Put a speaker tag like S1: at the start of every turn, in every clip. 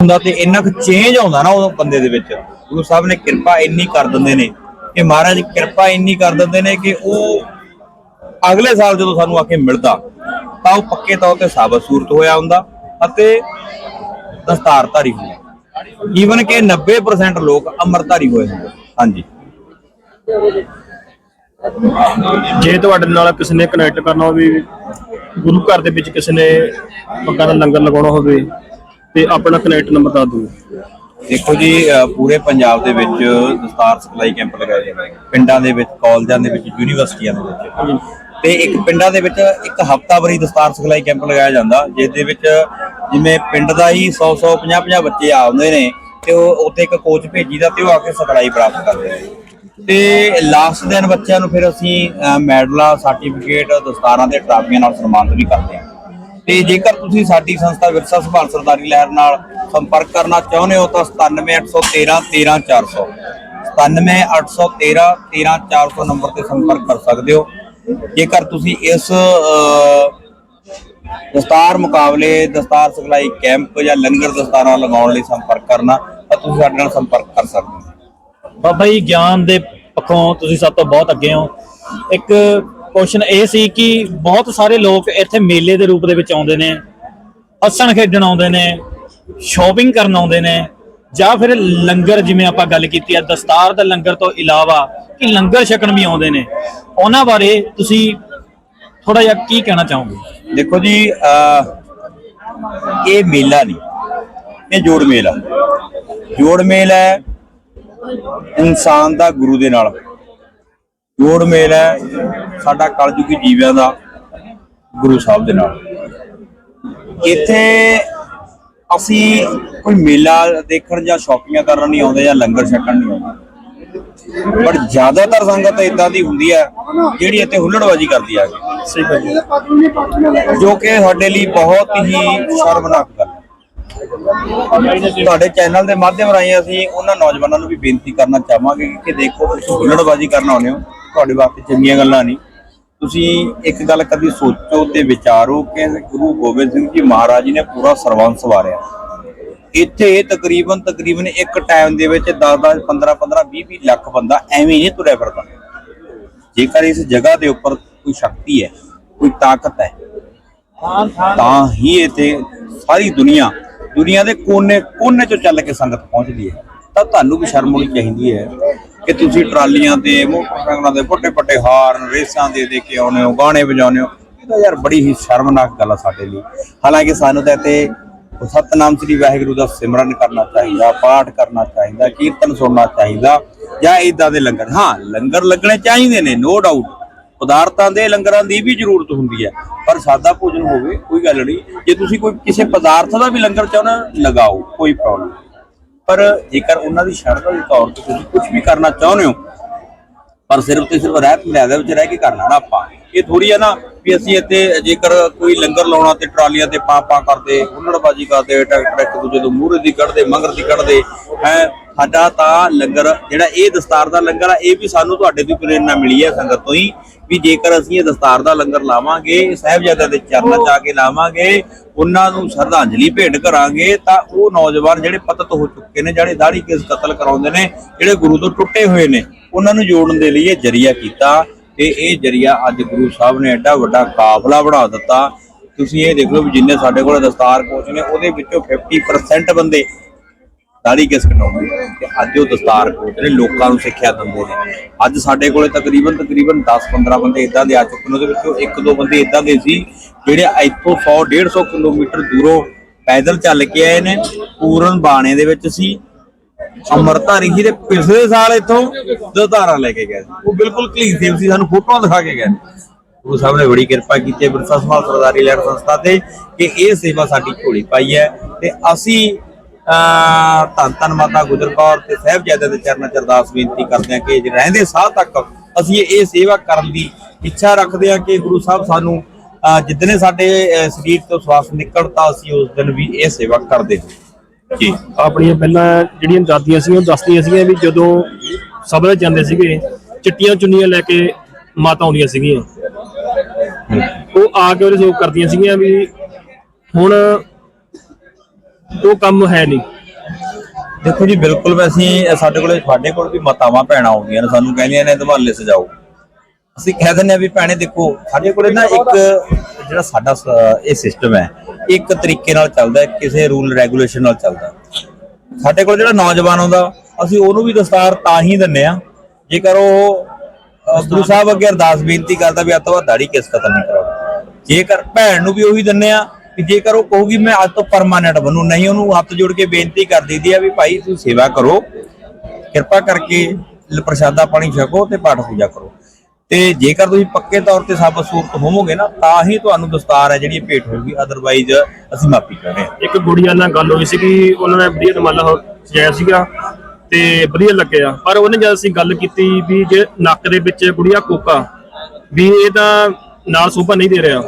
S1: ਹੁੰਦਾ ਤੇ ਇੰਨਾ ਕੁ ਚੇਂਜ ਆਉਂਦਾ ਨਾ ਉਹ ਬੰਦੇ ਦੇ ਵਿੱਚ। ਗੁਰੂ ਸਾਹਿਬ ਨੇ ਕਿਰਪਾ ਇੰਨੀ ਕਰ ਦਿੰਦੇ ਨੇ ਕਿ ਮਹਾਰਾਜ ਕਿਰਪਾ ਇੰਨੀ ਕਰ ਦਿੰਦੇ ਨੇ ਕਿ ਉਹ ਅਗਲੇ ਸਾਲ ਜਦੋਂ ਸਾਨੂੰ ਆ ਕੇ ਮਿਲਦਾ, ਤਾਂ ਉਹ ਪੱਕੇ ਤੌਰ ਤੇ ਸਾਬਤ ਸੂਰਤ ਹੋਇਆ ਹੁੰਦਾ ਅਤੇ ਦਸਤਾਰਧਾਰੀ ਹੁੰਦਾ। ਈਵਨ ਕਿ 90% ਲੋਕ ਅੰਮ੍ਰਿਤਧਾਰੀ ਹੋਏ ਹੁੰਦੇ। ਹਾਂਜੀ।
S2: ਜੇ ਤੁਹਾਡੇ ਨਾਲ ਕਿਸੇ ਨੇ ਕਨੈਕਟ ਕਰਨਾ ਹੋਵੇ, ਗੁਰੂ ਘਰ ਦੇ ਵਿੱਚ ਕਿਸੇ ਨੇ ਪੱਕਾ ਦਾ ਲੰਗਰ ਲਗਾਉਣਾ ਹੋਵੇ ਤੇ ਆਪਣਾ ਕਨੈਕਟ ਨੰਬਰ ਦੱਸ ਦਿਓ।
S1: ਦੇਖੋ ਜੀ ਪੂਰੇ ਪੰਜਾਬ ਦੇ ਵਿੱਚ ਦਸਤਾਰ ਸਪਲਾਈ ਕੈਂਪ ਲਗਾਏ ਨੇ। ਪਿੰਡਾਂ ਦੇ ਵਿੱਚ ਕਾਲਜਾਂ ਦੇ ਵਿੱਚ ਯੂਨੀਵਰਸਿਟੀਆਂ ਦੇ ਵਿੱਚ। ਤੇ ਇੱਕ ਪਿੰਡਾਂ ਦੇ ਵਿੱਚ ਇੱਕ ਹਫਤਾਵਾਰੀ ਦਸਤਾਰ ਸਿਖਲਾਈ ਕੈਂਪ ਲਗਾਇਆ ਜਾਂਦਾ ਜਿਸ ਦੇ ਵਿੱਚ ਜਿਵੇਂ ਪਿੰਡ ਦਾ ਹੀ 100 100 50 50 ਬੱਚੇ ਆਉਂਦੇ ਨੇ ਤੇ ਉਹ ਉੱਥੇ ਇੱਕ ਕੋਚ ਭੇਜੀਦਾ ਤੇ ਉਹ ਆ ਕੇ ਸਿਖਲਾਈ ਪ੍ਰਾਪਤ ਕਰਦੇ ਨੇ। ਤੇ ਲਾਸਟ ਦਿਨ ਬੱਚਿਆਂ ਨੂੰ ਫਿਰ ਅਸੀਂ ਅਹ ਮੈਡਲਾਂ ਸਰਟੀਫਿਕੇਟ ਦਸਤਾਰਾਂ ਦੇ ਟਰਾਫੀਆਂ ਨਾਲ ਸਨਮਾਨਿਤ ਵੀ ਕਰਦੇ ਹਾਂ। ਤੇ ਜੇਕਰ ਤੁਸੀਂ ਸਾਡੀ ਸੰਸਥਾ ਵਿਰਸਾ ਸੰਭਾਲ ਸਰਦਾਰੀ ਲਹਿਰ ਨਾਲ ਸੰਪਰਕ ਕਰਨਾ ਚਾਹੁੰਦੇ ਹੋ ਤਾਂ 97813 13400 97813 13400 ਨੰਬਰ ਤੇ ਸੰਪਰਕ ਕਰ ਸਕਦੇ ਹੋ। ਜੇਕਰ ਤੁਸੀਂ ਇਸ ਦਸਤਾਰ ਮੁਕਾਬਲੇ, ਦਸਤਾਰ ਸਿਖਲਾਈ ਕੈਂਪ ਜਾਂ ਲੰਗਰ ਦਸਤਾਰਾਂ ਲਗਾਉਣ ਲਈ ਸੰਪਰਕ ਕਰਨਾ, ਤਾਂ ਤੁਸੀਂ ਸਾਡੇ ਨਾਲ ਸੰਪਰਕ ਕਰ ਸਕਦੇ ਹੋ।
S3: ਬਾਬਾ ਜੀ, ਗਿਆਨ ਦੇ ਪੱਖੋਂ ਤੁਸੀਂ ਸਭ ਤੋਂ ਬਹੁਤ ਅੱਗੇ ਹੋ। ਇੱਕ ਕੁਐਸਚਨ ਇਹ ਸੀ ਕਿ ਬਹੁਤ ਸਾਰੇ ਲੋਕ ਇੱਥੇ ਮੇਲੇ ਦੇ ਰੂਪ ਦੇ ਵਿੱਚ ਆਉਂਦੇ ਨੇ ਹੱਸਣ ਖੇਡਣ ਆਉਂਦੇ ਨੇ ਸ਼ਾਪਿੰਗ ਕਰਨ ਆਉਂਦੇ ਨੇ ਜਾਂ ਫਿਰ ਲੰਗਰ ਜਿਵੇਂ ਆਪਾਂ ਗੱਲ ਕੀਤੀ ਆ ਦਸਤਾਰ ਦਾ ਲੰਗਰ ਤੋਂ ਇਲਾਵਾ ਕਿ ਲੰਗਰ ਛਕਣ ਵੀ ਆਉਂਦੇ ਨੇ। ਉਹਨਾਂ ਬਾਰੇ ਤੁਸੀਂ ਥੋੜਾ ਜਿਹਾ ਕੀ ਕਹਿਣਾ ਚਾਹੋਗੇ?
S1: ਦੇਖੋ ਜੀ ਅਹ, ਇਹ ਮੇਲਾ ਨਹੀਂ ਇਹ ਜੋੜ ਮੇਲ। ਆ ਜੋੜ ਮੇਲ ਹੈ ਇਨਸਾਨ ਦਾ ਗੁਰੂ ਦੇ ਨਾਲ। ਜੋੜ ਮੇਲ ਹੈ ਸਾਡਾ ਕਲਯੁਗੀ ਜੀਵਿਆਂ ਦਾ ਗੁਰੂ ਸਾਹਿਬ ਦੇ ਨਾਲ। ਇੱਥੇ ਅਸੀਂ ਕੋਈ ਮੇਲਾ ਦੇਖਣ ਜਾਂ ਸ਼ਾਪਿੰਗਾਂ ਕਰਨ ਨਹੀਂ ਆਉਂਦੇ ਜਾਂ ਲੰਗਰ ਛਕਣ ਨਹੀਂ ਆਉਂਦੇ। ਪਰ ਜ਼ਿਆਦਾਤਰ ਸੰਗਤ ਇਦਾਂ ਦੀ ਹੁੰਦੀ ਹੈ ਜਿਹੜੀ ਇੱਥੇ ਹੁੱਲੜਬਾਜ਼ੀ ਕਰਦੀ ਆ। ਕੇ
S2: ਸਹੀ ਗੱਲ
S1: ਜੋ ਕਿ ਸਾਡੇ ਲਈ ਬਹੁਤ ਹੀ ਸ਼ਰਮਨਾਕ ਗੱਲ ਹੈ। ਤੁਹਾਡੇ ਚੈਨਲ ਦੇ ਮਾਧਿਅਮ ਰਾਹੀਂ ਅਸੀਂ ਉਹਨਾਂ ਨੌਜਵਾਨਾਂ ਨੂੰ ਵੀ ਬੇਨਤੀ ਕਰਨਾ ਚਾਹਾਂਗੇ ਕਿ ਦੇਖੋ ਤੁਸੀਂ ਹੁੱਲੜਬਾਜ਼ੀ ਕਰਨ ਆਉਂਦੇ ਹੋ। ਤੁਹਾਡੇ ਵਾਸਤੇ ਚੰਗੀਆਂ ਗੱਲਾਂ ਨਹੀਂ ਤੁਸੀਂ ਇੱਕ ਗੱਲ ਕਦੀ ਸੋਚੋ ਤੇ ਵਿਚਾਰੋ ਕਿ ਗੁਰੂ ਗੋਬਿੰਦ ਸਿੰਘ ਜੀ ਮਹਾਰਾਜ ਜੀ ਨੇ ਪੂਰਾ ਸਰਵੰਸ ਵਾਰਿਆ ਇੱਥੇ ਤਕਰੀਬਨ ਤਕਰੀਬਨ ਇੱਕ ਟਾਈਮ ਦੇ ਵਿੱਚ 10 10 15 15 20 20 ਲੱਖ ਬੰਦਾ ਐਵੇਂ ਹੀ ਤੁਰਿਆ ਫਿਰਦਾ। ਜੇਕਰ ਇਸ ਜਗ੍ਹਾ ਦੇ ਉੱਪਰ ਕੋਈ ਸ਼ਕਤੀ ਹੈ, ਕੋਈ ਤਾਕਤ ਹੈ, ਤਾਂ ਹੀ ਇੱਥੇ ਸਾਰੀ ਦੁਨੀਆ ਦੁਨੀਆ ਦੇ ਕੋਨੇ ਕੋਨੇ ਚੋਂ ਚੱਲ ਕੇ ਸੰਗਤ ਪਹੁੰਚਦੀ ਹੈ। ਤਾਂ ਤੁਹਾਨੂੰ ਵੀ ਸ਼ਰਮ ਹੋਣੀ ਚਾਹੀਦੀ ਹੈ। ਕਿ ਤੁਸੀਂ ਟਰਾਲੀਆਂ ਤੇ ਮੋਟਰਸਾਈਕਲਾਂ ਦੇ ਵੱਡੇ ਵੱਡੇ ਹਾਰਨ, ਰੇਸਾਂ ਦੇ ਦੇ ਕੇ ਆਉਨੇ ਹੋ, ਗਾਣੇ ਵਜਾਉਂਦੇ ਹੋ, ਇਹ ਤਾਂ ਯਾਰ ਬੜੀ ਹੀ ਸ਼ਰਮਨਾਕ ਗੱਲ ਆ ਸਾਡੇ ਲਈ। ਹਾਲਾਂਕਿ ਸਾਨੂੰ ਤਾਂ ਇੱਥੇ ਸਤਨਾਮ ਸ੍ਰੀ ਵਾਹਿਗੁਰੂ ਦਾ ਸਿਮਰਨ ਕਰਨਾ ਚਾਹੀਦਾ, ਪਾਠ ਕਰਨਾ ਚਾਹੀਦਾ, ਕੀਰਤਨ ਸੁਣਨਾ ਚਾਹੀਦਾ, ਜਾਂ ਇਦਾਂ ਦੇ ਲੰਗਰ। ਹਾਂ, ਲੰਗਰ ਲੱਗਣੇ ਚਾਹੀਦੇ ਨੇ ਨੋ ਡਾਊਟ ਪਦਾਰਥਾਂ ਦੇ ਲੰਗਰਾਂ ਦੀ ਵੀ ਜ਼ਰੂਰਤ ਹੁੰਦੀ ਹੈ, ਪਰ ਸਾਦਾ ਭੋਜਨ ਹੋਵੇ, ਕੋਈ ਗੱਲ ਨਹੀਂ। ਜੇ ਤੁਸੀਂ ਕੋਈ ਕਿਸੇ ਪਦਾਰਥ ਦਾ ਵੀ ਲੰਗਰ ਚਾਹੁੰਦੇ ਲਗਾਓ, ਕੋਈ ਪ੍ਰੋਬਲਮ ਪਰ ਜੇਕਰ ਉਹਨਾਂ ਦੀ ਸ਼ਰਧਾ ਦੇ ਤੌਰ ਤੇ ਤੁਸੀਂ ਕੁਝ ਵੀ ਕਰਨਾ ਚਾਹੁੰਦੇ ਹੋ, ਪਰ ਸਿਰਫ ਤੇ ਸਿਰਫ ਰਹਿਤ ਮਰਿਆਦਾ ਵਿੱਚ ਰਹਿ ਕੇ ਕਰਨਾ ਨਾ ਆਪਾਂ। ਇਹ ਥੋੜੀ ਆ ਨਾ ਵੀ ਅਸੀਂ ਇੱਥੇ ਜੇਕਰ ਕੋਈ ਲੰਗਰ ਲਾਉਣਾ ਤੇ ਟਰਾਲੀਆਂ ਤੇ ਪਾ ਪਾ ਕਰਦੇ ਹੁੱਲੜਬਾਜੀ ਕਰਦੇ ਟਰੈਕਟਰ ਇੱਕ ਦੂਜੇ ਤੋਂ ਮੂਹਰੇ ਦੀ ਕੱਢਦੇ, ਮੰਗਰ ਦੀ ਕੱਢਦੇ, ਹੈ ਸਾਡਾ ਤਾਂ ਲੰਗਰ, ਜਿਹੜਾ ਇਹ ਦਸਤਾਰ ਦਾ ਲੰਗਰ ਆ, ਇਹ ਵੀ ਸਾਨੂੰ ਤੁਹਾਡੇ ਤੋਂ ਪ੍ਰੇਰਣਾ ਮਿਲੀ ਹੈ ਸੰਗਤ ਤੋਂ ਹੀ, ਵੀ ਜੇਕਰ ਅਸੀਂ ਇਹ ਦਸਤਾਰ ਦਾ ਲੰਗਰ ਲਾਵਾਂਗੇ ਸਾਹਿਬਜ਼ਾਦਿਆਂ ਦੇ ਚਰਨਾਂ 'ਚ ਆ ਕੇ ਲਾਵਾਂਗੇ, ਉਹਨਾਂ ਨੂੰ ਸ਼ਰਧਾਂਜਲੀ ਭੇਟ ਕਰਾਂਗੇ, ਤਾਂ ਉਹ ਨੌਜਵਾਨ ਜਿਹੜੇ ਪਤਤ ਹੋ ਚੁੱਕੇ ਨੇ, ਜਿਹੜੇ ਦਾੜੀ ਕੇਸ ਕਤਲ ਕਰਾਉਂਦੇ ਨੇ, ਜਿਹੜੇ ਗੁਰੂ ਤੋਂ ਟੁੱਟੇ ਹੋਏ ਨੇ, ਉਹਨਾਂ ਨੂੰ ਜੋੜਨ ਦੇ ਲਈ ਇਹ ਜਰੀਆ ਕੀਤਾ ਤੇ ਇਹ ਜਰੀਆ ਅੱਜ ਗੁਰੂ ਸਾਹਿਬ ਨੇ ਐਡਾ ਵੱਡਾ ਕਾਫਲਾ ਬਣਾ ਦਿੱਤਾ। ਤੁਸੀਂ ਇਹ ਦੇਖ ਲਓ ਵੀ ਜਿੰਨੇ ਸਾਡੇ ਕੋਲ ਦਸਤਾਰ ਕੋਚ ਨੇ, ਉਹਦੇ ਵਿੱਚੋਂ 50% ਬੰਦੇ ਦਾੜੀ ਕਿਸ ਕਟਾਉਂਦੇ ਤੇ ਅੱਜ ਉਹ ਦਸਤਾਰ ਕੋਚ ਨੇ ਲੋਕਾਂ ਨੂੰ ਸਿੱਖਿਆ ਦਿੰਦੇ ਨੇ। ਅੱਜ ਸਾਡੇ ਕੋਲੇ ਤਕਰੀਬਨ ਤਕਰੀਬਨ 10-15 ਬੰਦੇ ਇਦਾਂ ਦੇ ਆ ਚੁੱਕੇ ਨੇ, ਉਹਦੇ ਵਿੱਚੋਂ ਇੱਕ ਦੋ ਬੰਦੇ ਇਦਾਂ ਦੇ ਸੀ ਜਿਹੜੇ ਇੱਥੋਂ 100-150 ਕਿਲੋਮੀਟਰ ਦੂਰੋਂ ਪੈਦਲ ਚੱਲ ਕੇ ਆਏ ਨੇ, ਪੂਰਨ ਬਾਣੇ ਦੇ ਵਿੱਚ ਸੀ। ਅੰਮ੍ਰਿਤਧਾਰੀ ਸੀ ਤੇ ਪਿਛਲੇ ਸਾਲ ਇੱਥੋਂ ਦਸਤਾਰਾਂ ਲੈ ਕੇ ਗਏ ਸੀ। ਉਹ ਬਿਲਕੁਲ ਕਲੀਨ ਸੇਵ ਸੀ ਸਾਨੂੰ ਫੋਟੋਆਂ ਦਿਖਾ ਕੇ ਗਏ। ਗੁਰੂ ਸਾਹਿਬ ਨੇ ਬੜੀ ਕਿਰਪਾ ਕੀਤੀ ਹੈ, ਬਿਰਸਾ ਸਮਾਜ ਸਰਦਾਰੀ ਲਹਿਰ ਸੰਸਥਾ ਤੇ ਕਿ ਇਹ ਸੇਵਾ ਸਾਡੀ ਝੋਲੀ ਪਾਈ ਹੈ ਤੇ ਅਸੀਂ ਧੰਨ ਧੰਨ ਮਾਤਾ ਗੁਜਰ ਕੌਰ ਤੇ ਸਾਹਿਬਜ਼ਾਦੇ ਦੇ ਚਰਨਾਂ 'ਚ ਅਰਦਾਸ ਬੇਨਤੀ ਕਰਦੇ ਹਾਂ ਕਿ ਜੇ ਰਹਿੰਦੇ ਸਾਹ ਤੱਕ ਅਸੀਂ ਇਹ ਸੇਵਾ ਕਰਨ ਦੀ ਇੱਛਾ ਰੱਖਦੇ ਹਾਂ ਕਿ ਗੁਰੂ ਸਾਹਿਬ ਸਾਨੂੰ ਜਿੱਦਨੇ ਸਾਡੇ ਸਰੀਰ ਤੋਂ ਸਵਾਸ ਨਿਕਲਦਾ ਅਸੀਂ ਉਸ ਦਿਨ ਵੀ ਇਹ ਸੇਵਾ ਕਰਦੇ ਜੀ।
S2: ਆਪਣੀਆਂ ਪਹਿਲਾਂ ਜਿਹੜੀਆਂ ਦਾਦੀਆਂ ਸੀ ਉਹ ਦੱਸਦੀਆਂ ਸੀਗੀਆਂ ਵੀ ਜਦੋਂ ਸਭਾ ਜਾਂਦੇ ਸੀਗੇ ਚਿੱਟੀਆਂ ਚੁੰਨੀਆਂ ਲੈ ਕੇ ਮਾਤਾ ਆਉਂਦੀਆਂ ਸੀਗੀਆਂ। ਉਹ ਆ ਕੇ ਉਹਦੇ ਸੋਕ ਕਰਦੀਆਂ ਸੀਗੀਆਂ ਵੀ ਹੁਣ ਉਹ ਕੰਮ ਹੈ ਨਹੀਂ।
S1: ਦੇਖੋ ਜੀ ਬਿਲਕੁਲ ਵੀ ਅਸੀਂ ਸਾਡੇ ਕੋਲੇ ਸਾਡੇ ਕੋਲ ਵੀ ਮਾਤਾਵਾਂ ਭੈਣਾਂ ਆਉਂਦੀਆਂ ਨੇ ਸਾਨੂੰ ਕਹਿੰਦੀਆਂ ਨੇ ਧਮਾਲੇ ਸਜਾਓ। ਅਸੀਂ ਕਹਿ ਦਿੰਦੇ ਆ ਵੀ ਭੈਣੇ ਦੇਖੋ ਸਾਡੇ ਕੋਲੇ ਨਾ ਇੱਕ ਜਿਹੜਾ ਸਾਡਾ ਇਹ ਸਿਸਟਮ ਹੈ ਇੱਕ ਤਰੀਕੇ ਨਾਲ ਚੱਲਦਾ ਕਿਸੇ ਰੂਲ ਰੈਗੂਲੇਸ਼ਨ ਨਾਲ ਚੱਲਦਾ। ਸਾਡੇ ਕੋਲ ਜਿਹੜਾ ਨੌਜਵਾਨ ਆਉਂਦਾ ਅਸੀਂ ਉਹਨੂੰ ਵੀ ਦਸਤਾਰ ਤਾਂ ਹੀ ਦਿੰਨੇ ਆ ਜੇਕਰ ਉਹ ਗੁਰੂ ਸਾਹਿਬ ਅੱਗੇ ਅਰਦਾਸ ਬੇਨਤੀ ਕਰਦਾ ਵੀ ਬਾਅਦ ਦਾੜੀ ਕਿਸ ਕਤਲ ਨਹੀਂ ਕਰਾਉਣੀ ਜੇਕਰ ਭੈਣ ਨੂੰ ਵੀ ਉਹੀ ਦਿੰਨੇ ਆ ਕਿ ਜੇਕਰ ਉਹ ਕਹੂਗੀ ਮੈਂ ਅੱਜ ਤੋਂ ਪਰਮਾਨੈਂਟ ਬਣੂ, ਨਹੀਂ ਉਹਨੂੰ ਹੱਥ ਜੋੜ ਕੇ ਬੇਨਤੀ ਕਰ ਦਈਦੀ ਆ ਵੀ ਭਾਈ ਤੁਸੀਂ ਸੇਵਾ ਕਰੋ, ਕਿਰਪਾ ਕਰਕੇ ਪ੍ਰਸ਼ਾਦਾ ਪਾਣੀ ਛਕੋ ਤੇ ਪਾਠ ਪੂਜਾ ਕਰੋ। ਤੇ ਜੇਕਰ ਤੁਸੀਂ ਪੱਕੇ ਤੌਰ ਤੇ ਸਾਬਤ ਸੂਰਤ ਹੋਵੋਗੇ ਨਾ, ਤਾਂ ਹੀ ਤੁਹਾਨੂੰ ਦਸਤਾਰ ਹੈ ਜਿਹੜੀ ਭੇਟ ਹੋਊਗੀ ਅਦਰਵਾਈਜ਼ ਅਸੀਂ ਮਾਫੀ ਕਰ ਰਹੇ ਹਾਂ।
S2: ਇੱਕ ਗੁੜੀਆ ਨਾਲ ਗੱਲ ਹੋਈ ਸੀ ਕਿ ਉਹਨਾਂ ਨੇ ਵਧੀਆ ਰੁਮਾਲਾ ਸਜਾਇਆ ਸੀਗਾ ਤੇ ਵਧੀਆ ਲੱਗਿਆ, ਪਰ ਉਹਨੇ ਜਦ ਅਸੀਂ ਗੱਲ ਕੀਤੀ ਵੀ ਜੇ ਨੱਕ ਦੇ ਵਿੱਚ ਗੁੜੀਆ ਕੋਕਾ, ਵੀ ਇਹ ਤਾਂ ਨਾਲ ਸੋਭਾ ਨਹੀਂ ਦੇ ਰਿਹਾ,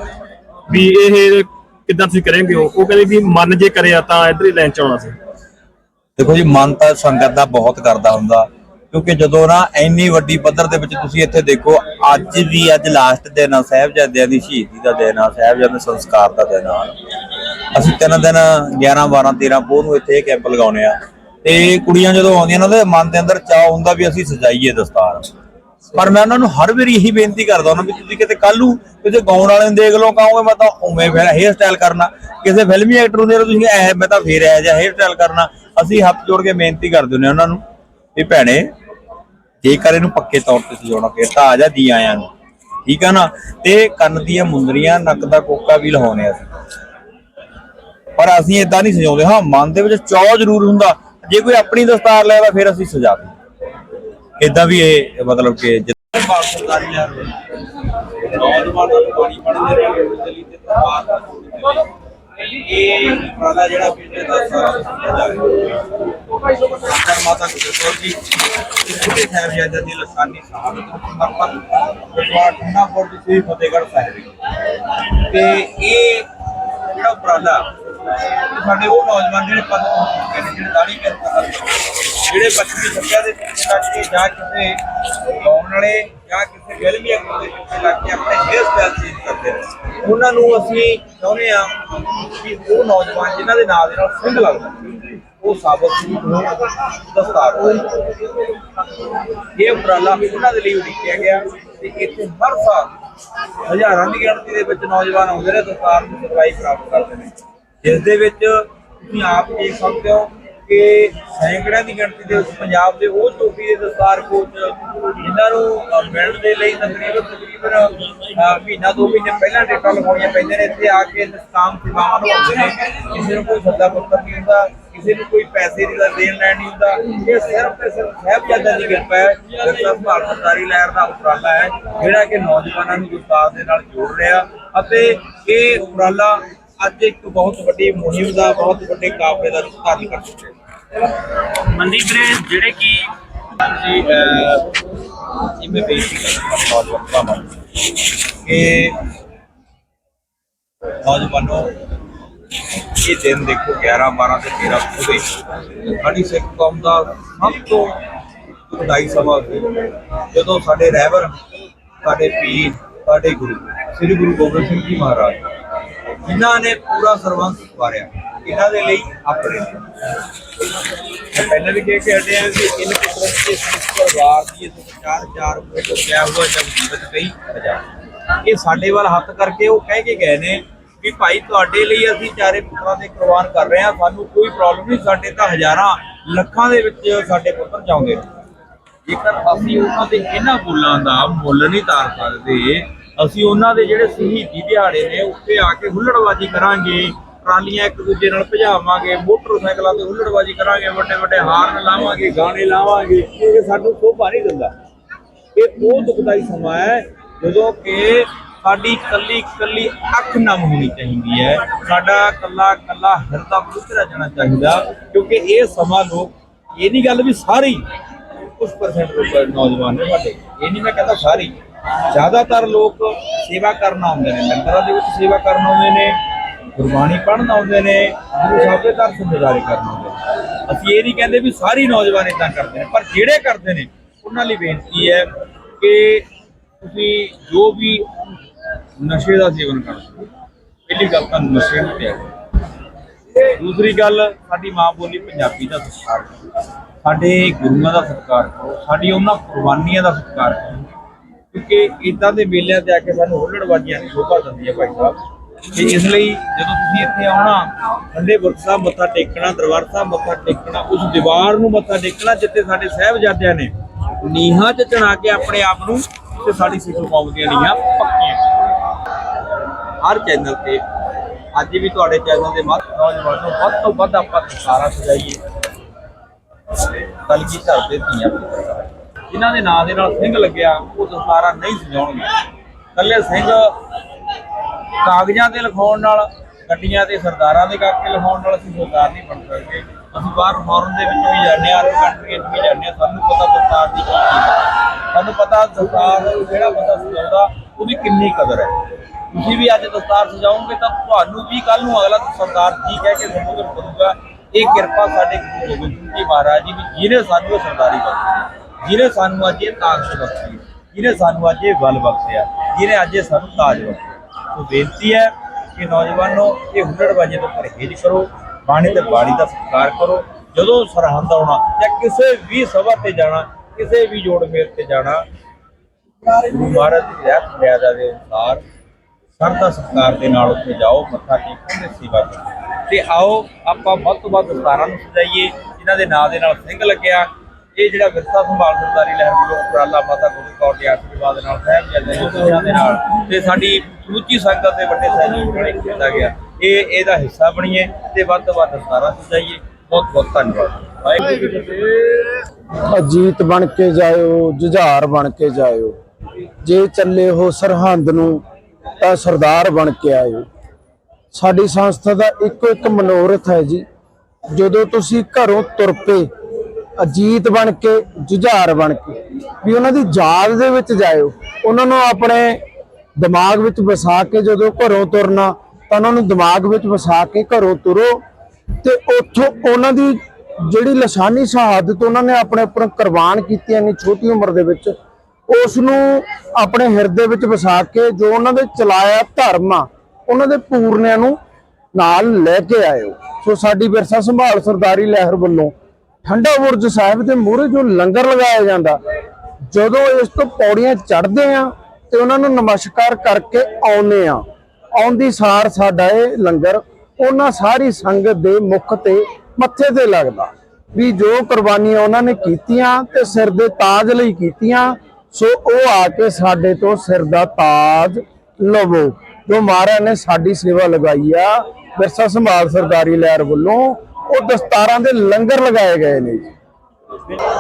S2: ਵੀ ਇਹ ਕਿੱਦਾਂ ਤੁਸੀਂ ਕਰੇਂਗੇ ਉਹ? ਉਹ ਕਹਿੰਦੇ ਵੀ ਮਨ ਜੇ ਕਰਿਆ ਤਾਂ ਇੱਧਰ ਹੀ ਲਾਈਨ ਚ ਆਉਣਾ ਸੀ।
S1: ਦੇਖੋ ਜੀ, ਮਨ ਤਾਂ ਸੰਗਤ ਦਾ ਬਹੁਤ ਕਰਦਾ ਹੁੰਦਾ, ਕਿਉਂਕਿ ਜਦੋਂ ਨਾ ਇੰਨੀ ਵੱਡੀ ਪੱਧਰ ਦੇ ਵਿੱਚ ਤੁਸੀਂ ਇੱਥੇ ਦੇਖੋ, ਅੱਜ ਵੀ, ਅੱਜ ਲਾਸਟ ਦਿਨ ਆ, ਸਾਹਿਬਜ਼ਾਦਿਆਂ ਦੀ ਸ਼ਹੀਦੀ ਦਾ ਦਿਨ ਆ, ਸਾਹਿਬਜ਼ਾਦਿਆਂ ਦੇ ਸੰਸਕਾਰ ਦਾ ਦਿਨ ਆ। ਅਸੀਂ ਤਿੰਨ ਦਿਨ 11 12 13 ਪੋਹ ਨੂੰ ਇੱਥੇ ਕੈਂਪ ਲਗਾਉਨੇ ਆ। ਤੇ ਕੁੜੀਆਂ ਜਦੋਂ ਆਉਂਦੀਆਂ ਨਾ ਉਹਦੇ ਮਨ ਦੇ ਅੰਦਰ ਚਾਹ ਹੁੰਦਾ ਵੀ ਅਸੀਂ ਸਜਾਈਏ ਦਸਤਾਰ। ਪਰ ਮੈਂ ਉਹਨਾਂ ਨੂੰ ਹਰ ਵਾਰੀ ਇਹੀ ਬੇਨਤੀ ਕਰਦਾ ਉਹਨਾਂ ਵੀ ਤੁਸੀਂ ਕਿਤੇ ਕੱਲ ਨੂੰ ਕਿਸੇ ਗਾਉਣ ਵਾਲੇ ਨੂੰ ਦੇਖ ਲਓ ਕਹੋਗੇ ਮੈਂ ਤਾਂ ਉਵੇਂ ਫਿਰ ਹੇਅਰ ਸਟਾਈਲ ਕਰਨਾ। ਕਿਸੇ ਫਿਲਮੀ ਐਕਟਰ ਹੁੰਦੇ ਨੇ ਤੁਸੀਂ ਐ, ਮੈਂ ਤਾਂ ਫੇਰ ਐ ਜਾਂ ਹੇਅਰ ਸਟਾਈਲ ਕਰਨਾ। ਅਸੀਂ ਹੱਥ ਜੋੜ ਕੇ ਬੇਨਤੀ ਕਰਦੇ ਹੁੰਦੇ ਉਹਨਾਂ ਨੂੰ ਵੀ ਭੈਣੇ, ਜੇਕਰ ਇਹਨੂੰ ਪੱਕੇ ਤੌਰ ਤੇ ਸਜਾਉਣਾ ਫਿਰ ਤਾਂ ਆ ਜਾ ਜੀ ਆਇਆਂ ਨੂੰ। ਠੀਕ ਆ ਨਾ? ਤੇ ਕੰਨ ਦੀਆਂ ਮੁੰਦਰੀਆਂ, ਨੱਕ ਦਾ ਕੋਕਾ ਵੀ ਲਹਾਉਣੇ ਆ ਪਰ ਅਸੀਂ ਇਦਾਂ ਨਹੀਂ ਸਜਾਉਂਦੇ। ਹਾਂ, ਮਨ ਦੇ ਵਿੱਚ ਚਾਅ ਜ਼ਰੂਰ ਹੁੰਦਾ। ਜੇ ਕੋਈ ਆਪਣੀ ਦਸਤਾਰ ਲੈ ਆਵੇ ਫਿਰ ਅਸੀਂ ਸਜਾ ਇਦਾਂ ਵੀ ਇਹ ਮਤਲਬ ਕਿ ਨੌਜਵਾਨਾਂ ਨੂੰ ਬਾਣੀ ਪੜ੍ਹਦੇ ਰਹੇ ਚਲੀ ਤੇ ਦਰਬਾਰ ਦਾ ਇਹ ਉਪਰਾਲਾ ਜਿਹੜਾ ਪਿਛਲੇ 10 ਸਾਲਾਂ ਮਾਤਾ ਗੁਜਰ ਜੀ ਛੋਟੇ ਸਾਹਿਬਜ਼ਾਦਿਆਂ ਦੀ ਲਸਾਨੀ ਸ਼ਹਾਦਤ ਸਮਰਪਣ ਦਰਬਾਰ ਠੰਡਾਪੁਰ ਦੀ ਸ੍ਰੀ ਫਤਿਹਗੜ੍ਹ ਸਾਹਿਬ ਤੇ ਇਹ ਜਿਹੜਾ ਉਪਰਾਲਾ ਸਾਡੇ ਉਹ ਨੌਜਵਾਨ ਜਿਹੜੇ ਪਦ ਜਿਹੜੇ ਦਾੜੀ ਕਰ ਜਿਹੜੇ ਪੱਛਮੀ ਸੱਭਿਆ ਦੇ ਪਿੱਛੇ ਲੱਗ ਕੇ ਜਾਂ ਕਿਸੇ ਗਾਉਣ ਵਾਲੇ ਜਾਂ ਕਿਸੇ ਫਿਲਮੀ ਐਕਟਰ ਦੇ ਪਿੱਛੇ ਲੱਗ ਕੇ ਆਪਣੇ ਹੇਅਰ ਸਟਾਈਲ ਚੇਂਜ ਕਰਦੇ ਨੇ। ਉਹਨਾਂ ਨੂੰ ਅਸੀਂ ਚਾਹੁੰਦੇ ਆ ਕਿ ਉਹ ਨੌਜਵਾਨ ਜਿਨ੍ਹਾਂ ਦੇ ਨਾਂ ਦੇ ਨਾਲ ਸਿੰਘ ਲੱਗਦਾ, ਉਹ ਸਾਬਤ ਸੂਟ ਦਸਤਾਰ ਇਹ ਉਪਰਾਲਾ ਉਹਨਾਂ ਦੇ ਲਈ ਉਡੀਕਿਆ ਗਿਆ ਤੇ ਇੱਥੇ ਹਰ ਸਾਲ ਹਜ਼ਾਰਾਂ ਦੀ ਗਿਣਤੀ ਦੇ ਵਿੱਚ ਨੌਜਵਾਨ ਆਉਂਦੇ ਨੇ ਦਸਤਾਰ ਨੂੰ ਸਿਖਲਾਈ ਪ੍ਰਾਪਤ ਕਰਦੇ ਨੇ। ਜਿਸ ਦੇ ਵਿੱਚ ਤੁਸੀਂ ਆਪ ਦੇਖ ਸਕਦੇ ਹੋ ਕਿ ਸੈਂਕੜਿਆਂ ਦੀ ਗਿਣਤੀ ਦੇ ਵਿੱਚ ਪੰਜਾਬ ਦੇ ਉਹ ਚੋਟੀ ਦੇ ਦਸਤਾਰ ਕੋਚ ਜਿਨ੍ਹਾਂ ਨੂੰ ਮਿਲਣ ਦੇ ਲਈ ਤਕਰੀਬਨ ਤਕਰੀਬਨ ਮਹੀਨਾ ਦੋ ਮਹੀਨੇ ਪਹਿਲਾਂ ਡੇਟਾ ਲਗਾਉਣੀਆਂ ਪੈਂਦੀਆਂ ਨੇ, ਇੱਥੇ ਆ ਕੇ ਨਿਸ਼ਕਾਮ ਸੇਵਾਵਾਂ ਨਿਭਾਉਂਦੇ ਨੇ। ਕਿਸੇ ਨੂੰ ਕੋਈ ਸੱਦਾ ਪੱਤਰ ਨਹੀਂ ਹੁੰਦਾ, ਕਿਸੇ ਨੂੰ ਕੋਈ ਪੈਸੇ ਦੀ ਦੇਣ ਲੈਣ ਨਹੀਂ ਹੁੰਦਾ। ਇਹ ਸਿਰਫ ਤੇ ਸਿਰਫ ਸਾਹਿਬਜ਼ਾਦਿਆਂ ਦੀ ਕਿਰਪਾ ਹੈ ਵਿਰਸਾ ਸੰਭਾਲ ਸਰਕਾਰੀ ਲਹਿਰ ਦਾ ਉਪਰਾਲਾ ਹੈ, ਜਿਹੜਾ ਕਿ ਨੌਜਵਾਨਾਂ ਨੂੰ ਗੁਰਦਾਸ ਦੇ ਨਾਲ ਜੋੜ ਰਿਹਾ। ਅਤੇ ਇਹ ਉਪਰਾਲਾ ਅੱਜ ਇੱਕ ਬਹੁਤ ਵੱਡੀ ਮੁਹਿੰਮ ਦਾ ਬਹੁਤ ਵੱਡੇ ਕਾਫਲੇ ਦਾ ਰੂਪ ਧਾਰਨ ਕਰ ਚੁੱਕਿਆ
S2: ਮਨਦੀਪ ਵੀਰੇ ਜਿਹੜੇ ਕਿ
S1: ਜੀ ਅਹ, ਇਹ ਬੇਨਤੀ ਕਰਦਾ ਕਿ ਨੌਜਵਾਨੋ ਇਹ ਦਿਨ ਦੇਖੋ 11 12 ਤੇ 13 ਉਹਦੇ ਸਾਡੀ ਸਿੱਖ ਕੌਮ ਦਾ ਸਭ ਤੋਂ ਦੁਖਦਾਈ ਸਮਾਂ ਸੀ। ਜਦੋਂ ਸਾਡੇ ਰਹਿਬਰ ਸਾਡੇ ਪੀਰ ਸਾਡੇ ਗੁਰੂ ਸ੍ਰੀ ਗੁਰੂ ਗੋਬਿੰਦ ਸਿੰਘ ਜੀ ਮਹਾਰਾਜ ਜਿਨ੍ਹਾਂ ਨੇ ਪੂਰਾ ਸਰਵੰਸ ਵਾਰਿਆ ਇਹਨਾਂ ਦੇ ਲਈ ਆਪਣੇ ਮੈਂ ਪਹਿਲਾਂ ਵੀ ਕਹਿ ਕੇ ਹਟਿਆ ਕਿ ਇਨ ਪੁੱਤਰ ਕੇ ਸਿੱਖ ਪਰਿਵਾਰ ਦੀ ਇਸ ਵਿਚਾਰ ਚਾਰ ਕੋਟ ਗਿਆ ਹੋਇਆ ਜਬ ਜੀਵਤ ਗਈ ਹਜ਼ਾਰ ਇਹ ਸਾਡੇ ਵੱਲ ਹੱਥ ਕਰਕੇ ਉਹ ਕਹਿ ਕੇ ਗਏ ਨੇ ਵੀ ਭਾਈ ਤੁਹਾਡੇ ਲਈ ਅਸੀਂ ਚਾਰੇ ਪੁੱਤਰਾਂ ਦੇ ਕੁਰਬਾਨ ਕਰ ਰਹੇ ਹਾਂ, ਸਾਨੂੰ ਕੋਈ ਪ੍ਰੋਬਲਮ ਨਹੀਂ, ਸਾਡੇ ਤਾਂ ਹਜ਼ਾਰਾਂ ਲੱਖਾਂ ਦੇ ਵਿੱਚ ਸਾਡੇ ਪੁੱਤਰ ਚਾਹੁੰਦੇ ਜੇਕਰ ਅਸੀਂ ਉਹਨਾਂ ਦੇ ਇਹਨਾਂ ਬੋਲਾਂ ਦਾ ਮੁੱਲ ਨਹੀਂ ਤਾਰ ਸਕਦੇ ਅਸੀਂ ਉਹਨਾਂ ਦੇ ਜਿਹੜੇ ਸ਼ਹੀਦੀ ਦਿਹਾੜੇ ਨੇ, ਉੱਥੇ ਆ ਕੇ ਹੁੱਲੜਬਾਜ਼ੀ ਕਰਾਂਗੇ, ਟਰਾਲੀਆਂ ਇੱਕ ਦੂਜੇ ਨਾਲ ਭਜਾਵਾਂਗੇ, ਮੋਟਰਸਾਈਕਲਾਂ ਤੇ ਹੁੱਲੜਬਾਜ਼ੀ ਕਰਾਂਗੇ ਵੱਡੇ ਵੱਡੇ ਹਾਰਨ ਲਾਵਾਂਗੇ, ਗਾਣੇ ਲਾਵਾਂਗੇ। ਇਹ ਸਾਨੂੰ ਸ਼ੋਭਾ ਨਹੀਂ ਦਿੰਦਾ। ਇਹ ਉਹ ਦੁਖਦਾਈ ਸਮਾਂ ਹੈ, ਜਦੋਂ ਕਿ ਸਾਡੀ ਕੱਲੀ ਕੱਲੀ ਅੱਖ ਨਮ ਹੋਣੀ ਚਾਹੀਦੀ ਹੈ। ਸਾਡਾ ਕੱਲਾ ਕੱਲਾ ਹਿਰਦਾ ਪੁੱਤਰਾ ਜਾਣਾ ਚਾਹੀਦਾ, ਕਿਉਂਕਿ ਇਹ ਸਮਾਂ ਲੋਕ, ਇਹ ਨਹੀਂ ਗੱਲ ਵੀ ਸਾਰੇ ਕੁਝ ਪਰਸੈਂਟ ਨੌਜਵਾਨ ਨੇ ਵੱਡੇ, ਇਹ ਨਹੀਂ ਮੈਂ ਕਹਿੰਦਾ ਸਾਰੇ। ਜ਼ਿਆਦਾਤਰ ਲੋਕ ਸੇਵਾ ਕਰਨ ਆਉਂਦੇ ਨੇ ਲੰਗਰਾਂ ਦੇ ਵਿੱਚ ਸੇਵਾ ਕਰਨ ਆਉਂਦੇ ਨੇ, ਗੁਰਬਾਣੀ ਪੜ੍ਹਨ ਆਉਂਦੇ ਨੇ, ਗੁਰੂ ਸਾਹਿਬ ਦੇ ਦਰ ਜ਼ਿੰਮੇਵਾਰੀ ਕਰਨ ਆਉਂਦੇ ਨੇ। ਅਸੀਂ ਇਹ ਨਹੀਂ ਕਹਿੰਦੇ ਵੀ ਸਾਰੇ ਨੌਜਵਾਨ ਇਦਾਂ ਕਰਦੇ ਨੇ, ਪਰ ਜਿਹੜੇ ਕਰਦੇ ਨੇ, ਉਹਨਾਂ ਲਈ ਬੇਨਤੀ ਹੈ ਕਿ ਤੁਸੀਂ ਜੋ ਵੀ ਨਸ਼ੇ ਦਾ ਸੇਵਨ ਕਰਦੇ ਹੋ, ਪਹਿਲੀ ਗੱਲ ਤਾਂ ਨਸ਼ੇ ਨੂੰ ਤਿਆਗੋ ਦੂਸਰੀ ਗੱਲ, ਸਾਡੀ ਮਾਂ ਬੋਲੀ ਪੰਜਾਬੀ ਦਾ ਸਤਿਕਾਰ ਕਰੋ। ਸਾਡੇ ਗੁਰੂਆਂ ਦਾ ਸਤਿਕਾਰ ਕਰੋ, ਸਾਡੀ ਉਹਨਾਂ ਕੁਰਬਾਨੀਆਂ ਦਾ ਸਤਿਕਾਰ ਕਰੋ। ਕਿਉਂਕਿ ਇਦਾਂ ਦੇ ਮੇਲਿਆਂ ਤੇ ਆ ਕੇ ਸਾਨੂੰ ਹੁੱਲੜਬਾਜ਼ੀਆਂ ਦੀ ਸ਼ੋਭਾ ਦਿੰਦੀ ਹੈ ਭਾਈ ਸਾਹਿਬ। ਤੇ ਇਸ ਲਈ ਜਦੋਂ ਤੁਸੀਂ ਇੱਥੇ ਆਉਣਾ, ਠੰਡੇ ਬੁਰਜ ਸਾਹਿਬ ਮੱਥਾ ਟੇਕਣਾ, ਦਰਬਾਰ ਸਾਹਿਬ ਮੱਥਾ ਟੇਕਣਾ, ਉਸ ਦੀਵਾਰ ਨੂੰ ਮੱਥਾ ਟੇਕਣਾ ਜਿੱਥੇ ਸਾਡੇ ਸਾਹਿਬਜ਼ਾਦਿਆਂ ਨੇ ਨੀਹਾਂ 'ਚ ਚਣਾ ਕੇ ਆਪਣੇ ਆਪ ਨੂੰ ਤੇ ਸਾਡੀ ਸਿੱਖ ਕੌਮ ਦੀਆਂ ਨੀਹਾਂ ਪੱਕੀਆਂ। ਹਰ ਚੈਨਲ ਤੇ ਅੱਜ ਵੀ ਤੁਹਾਡੇ ਚੈਨਲ ਦੇ ਮੱਧ ਨੌਜਵਾਨੋ ਵੱਧ ਤੋਂ ਵੱਧ ਆਪਾਂ ਦਸਤਾਰਾਂ ਸਜਾਈਏ। ਕਲਗੀ ਘਰ ਦੇ ਧੀਆਂ ਪੁੱਤਰ। ਜਿਨ੍ਹਾਂ ਦੇ ਨਾਂ ਦੇ ਨਾਲ ਸਿੰਘ ਲੱਗਿਆ, ਉਹ ਦਸਤਾਰਾਂ ਨਹੀਂ ਸਜਾਉਣਗੇ ਕੱਲੇ ਸਿੰਘ ਕਾਗਜ਼ਾਂ ਤੇ ਲਿਖਾਉਣ ਨਾਲ, ਗੱਡੀਆਂ ਤੇ ਸਰਦਾਰਾਂ ਦੇ ਕਾਕੇ ਲਿਖਾਉਣ ਨਾਲ ਅਸੀਂ ਸਰਦਾਰ ਨਹੀਂ ਬਣ ਸਕਦੇ। ਅਸੀਂ ਬਾਹਰ ਫੋਰਨ ਦੇ ਵਿੱਚ ਵੀ ਜਾਂਦੇ ਹਾਂ ਅਰਬ ਕੰਟਰੀਆਂ 'ਚ ਵੀ ਜਾਂਦੇ ਹਾਂ, ਸਾਨੂੰ ਪਤਾ ਦਸਤਾਰ ਦੀ ਕੀ ਕੀਮਤ ਸਾਨੂੰ ਪਤਾ ਦਸਤਾਰ ਜਿਹੜਾ ਬੰਦਾ ਸਜਾਉਂਦਾ, ਉਹਦੀ ਕਿੰਨੀ ਕਦਰ ਹੈ। ਤੁਸੀਂ ਵੀ ਅੱਜ ਦਸਤਾਰ ਸਜਾਓਗੇ ਤਾਂ ਤੁਹਾਨੂੰ ਵੀ ਕੱਲ ਨੂੰ ਅਗਲਾ ਸਰਦਾਰ ਜੀ ਕਹਿ ਕੇ ਸੰਬੋਧਨ ਕਰੂਗਾ ਇਹ ਕਿਰਪਾ ਸਾਡੇ ਗੁਰੂ ਗੋਬਿੰਦ ਸਿੰਘ ਜੀ ਮਹਾਰਾਜ ਜੀ ਦੀ, ਜਿਹਨੇ ਸਾਨੂੰ ਇਹ ਸਰਦਾਰੀ ਬਖਸ਼ੀ ਜਿਹਨੇ ਸਾਨੂੰ ਅੱਜ ਇਹ ਤਾਕਤ ਬਖਸ਼ੀ, ਜਿਹਨੇ ਸਾਨੂੰ ਅੱਜ ਇਹ ਬਲ ਬਖਸ਼ਿਆ, ਜਿਹਨੇ ਅੱਜ ਇਹ ਸਾਨੂੰ ਤਾਜ ਬਖਸ਼ਿਆ। ਸੋ ਬੇਨਤੀ ਹੈ ਕਿ ਨੌਜਵਾਨੋ, ਇਹ ਹੁੱਲੜਬਾਜ਼ੀ ਤੋਂ ਪਰਹੇਜ਼ ਕਰੋ, ਬਾਣੀ ਤੇ ਬਾਣੀ ਦਾ ਸਤਿਕਾਰ ਕਰੋ। ਜਦੋਂ ਸਰਹੰਦ ਆਉਣਾ ਜਾਂ ਕਿਸੇ ਵੀ ਸਭਾ ਤੇ ਜਾਣਾ, ਕਿਸੇ ਵੀ ਜੋੜ ਮੇਲ ਤੇ ਜਾਣਾ, ਗੁਰੂ ਮਹਾਰਾਜ ਦੀ ਰਹਿਤ ਮਰਿਆਦਾ ਦੇ ਅਨੁਸਾਰ ਸਰਦਾ ਸਤਿਕਾਰ ਦੇ ਨਾਲ ਉੱਥੇ ਜਾਓ, ਮੱਥਾ ਟੇਕੋ ਤੇ ਸੇਵਾ ਕਰੋ। ਤੇ ਆਓ, ਆਪਾਂ ਵੱਧ ਤੋਂ ਵੱਧ ਸਤਾਰਾਂ ਨੂੰ ਸਜਾਈਏ, ਜਿਨ੍ਹਾਂ ਦੇ ਨਾਂ ਦੇ ਨਾਲ ਸਿੰਘ ਲੱਗਿਆ ਇਹ ਜਿਹੜਾ ਵਿਰਸਾ ਸੰਭਾਲ ਸਰਦਾਰੀ ਲਹਿਰ ਵੱਲੋਂ ਉਪਰਾਲਾ ਮਾਤਾ ਗੁਰੂ ਕੌਰ ਦੇ ਆਸ਼ੀਰਵਾਦ ਨਾਲ ਸਾਹਿਬ ਜੀ ਦੇ ਨਾਲ ਤੇ ਸਾਡੀ ਸਮੁੱਚੀ ਸੰਗਤ ਦੇ ਵੱਡੇ ਸਹਿਯੋਗ ਨਾਲ ਕੀਤਾ ਗਿਆ। ਇਹ ਇਹਦਾ ਹਿੱਸਾ ਬਣੀਏ ਤੇ ਵੱਧ ਤੋਂ ਵੱਧ ਦਸਤਾਰਾਂ ਸਜਾਈਏ ਬਹੁਤ ਬਹੁਤ ਧੰਨਵਾਦ।
S4: ਅਜੀਤ ਬਣ ਕੇ ਜਾਇਓ, ਜੁਝਾਰ ਬਣ ਕੇ ਜਾਇਓ। ਜੇ ਚੱਲੇ ਹੋ ਸਰਹੰਦ ਨੂੰ, ਤਾਂ ਸਰਦਾਰ ਬਣ ਕੇ ਆਇਓ। ਸਾਡੀ ਸੰਸਥਾ ਦਾ ਇੱਕੋ ਇੱਕ ਮਨੋਰਥ ਹੈ ਜੀ, ਜਦੋਂ ਤੁਸੀਂ ਘਰੋਂ ਤੁਰ ਪਏ ਅਜੀਤ ਬਣ ਕੇ, ਜੁਝਾਰ ਬਣ ਕੇ, ਵੀ ਉਹਨਾਂ ਦੀ ਯਾਦ ਦੇ ਵਿੱਚ ਜਾਇਓ। ਉਹਨਾਂ ਨੂੰ ਆਪਣੇ ਦਿਮਾਗ ਵਿੱਚ ਵਸਾ ਕੇ ਜਦੋਂ ਘਰੋਂ ਤੁਰਨਾ, ਤਾਂ ਉਹਨਾਂ ਨੂੰ ਦਿਮਾਗ ਵਿੱਚ ਵਸਾ ਕੇ ਘਰੋਂ ਤੁਰੋ ਤੇ ਉੱਥੋਂ ਉਹਨਾਂ ਦੀ ਜਿਹੜੀ ਲਸਾਨੀ ਸ਼ਹਾਦਤ ਉਹਨਾਂ ਨੇ ਆਪਣੇ ਉੱਪਰ ਕੁਰਬਾਨ ਕੀਤੀ ਇੰਨੀ ਛੋਟੀ ਉਮਰ ਦੇ ਵਿੱਚ, ਉਸ ਨੂੰ ਆਪਣੇ ਹਿਰਦੇ ਵਿੱਚ ਵਸਾ ਕੇ ਜੋ ਉਹਨਾਂ ਦੇ ਚਲਾਇਆ ਧਰਮ ਆ, ਉਹਨਾਂ ਦੇ ਪੂਰਨਿਆਂ ਨੂੰ ਨਾਲ ਲੈ ਕੇ ਆਇਓ। ਸੋ ਸਾਡੀ ਵਿਰਸਾ ਸੰਭਾਲ ਸਰਦਾਰੀ ਲਹਿਰ ਵੱਲੋਂ ਠੰਡਾ ਬੁਰਜ ਸਾਹਿਬ ਦੇ ਮੂਹਰੇ ਜੋ ਲੰਗਰ ਲਗਾਇਆ ਜਾਂਦਾ, ਜਦੋਂ ਇਸ ਤੋਂ ਪੌੜੀਆਂ ਚੜ੍ਹਦੇ ਆ ਤੇ ਉਹਨਾਂ ਨੂੰ ਨਮਸਕਾਰ ਕਰਕੇ ਆਉਨੇ ਆ ਆਉਂਦੀ ਸਾਰ ਸਾਡਾ ਇਹ ਲੰਗਰ, ਉਹਨਾਂ ਸਾਰੀ ਸੰਗਤ ਦੇ ਮੁਖ ਤੇ ਮੱਥੇ ਤੇ ਲੱਗਦਾ। ਵੀ ਜੋ ਕੁਰਬਾਨੀਆਂ ਉਹਨਾਂ ਨੇ ਕੀਤੀਆਂ ਤੇ ਸਿਰ ਦੇ ਤਾਜ ਲਈ ਕੀਤੀਆਂ, ਸੋ ਉਹ ਆ ਕੇ ਸਾਡੇ ਤੋਂ ਸਿਰ ਦਾ ਤਾਜ ਲਵੋ। ਜੋ ਮਹਾਰਾਜ ਨੇ ਸਾਡੀ ਸੇਵਾ ਲਗਾਈ ਆ, ਵਿਰਸਾ ਸੰਭਾਲ ਸਰਦਾਰੀ ਲਹਿਰ ਵੱਲੋਂ ਉਹ ਦਸਤਾਰਾਂ ਦੇ ਲੰਗਰ ਲਗਾਏ ਗਏ ਨੇ ਜੀ।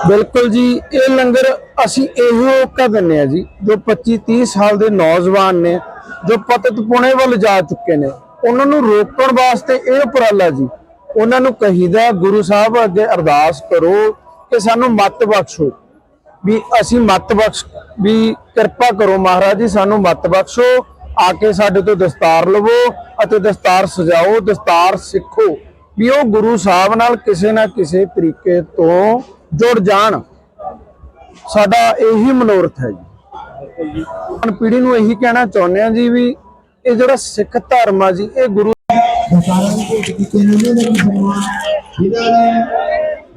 S4: ਬਿਲਕੁਲ ਜੀ, ਇਹ ਲੰਗਰ ਅਸੀਂ ਇਹੋ ਮੌਕਾ ਦਿੰਨੇ ਆ ਜੀ, ਜੋ 25 30 ਸਾਲ ਦੇ ਨੌਜਵਾਨ ਨੇ, ਜੋ ਪਤਤ ਪੁਣੇ ਵੱਲ ਜਾ ਚੁੱਕੇ ਨੇ। ਉਹਨਾਂ ਨੂੰ ਰੋਕਣ ਵਾਸਤੇ ਇਹ ਉਪਰਾਲਾ ਜੀ, ਉਹਨਾਂ ਨੂੰ ਕਹੀਦਾ ਗੁਰੂ ਸਾਹਿਬ ਅੱਗੇ ਅਰਦਾਸ ਕਰੋ ਕਿ ਸਾਨੂੰ ਮੱਤ ਬਖਸ਼ੋ। ਵੀ ਅਸੀਂ ਮੱਤ ਬਖਸ਼, ਵੀ ਕਿਰਪਾ ਕਰੋ ਮਹਾਰਾਜ ਜੀ, ਸਾਨੂੰ ਮੱਤ ਬਖਸ਼ੋ, ਆ ਕੇ ਸਾਡੇ ਤੋਂ ਦਸਤਾਰ ਲਵੋ ਅਤੇ ਦਸਤਾਰ ਸਜਾਓ, ਦਸਤਾਰ ਸਿੱਖੋ। ਵੀ ਉਹ ਗੁਰੂ ਸਾਹਿਬ ਨਾਲ ਕਿਸੇ ਨਾ ਕਿਸੇ ਤਰੀਕੇ ਤੋਂ ਜੁੜ ਜਾਣ। ਸਾਡਾ ਇਹੀ ਮਨੋਰਥ ਹੈ ਜੀ। ਹੁਣ ਪੀੜ੍ਹੀ ਨੂੰ ਇਹੀ ਕਹਿਣਾ ਚਾਹੁੰਦੇ ਆ ਜੀ ਵੀ ਇਹ ਜਿਹੜਾ ਸਿੱਖ ਧਰਮ ਆ ਜੀ, ਇਹ ਗੁਰੂ
S5: ਸਾਰਿਆਂ ਨੂੰ ਕੀਤੇ ਉਹਨਾਂ ਦਾ ਵੀ ਸਨਮਾਨ। ਜਿਨ੍ਹਾਂ ਨੇ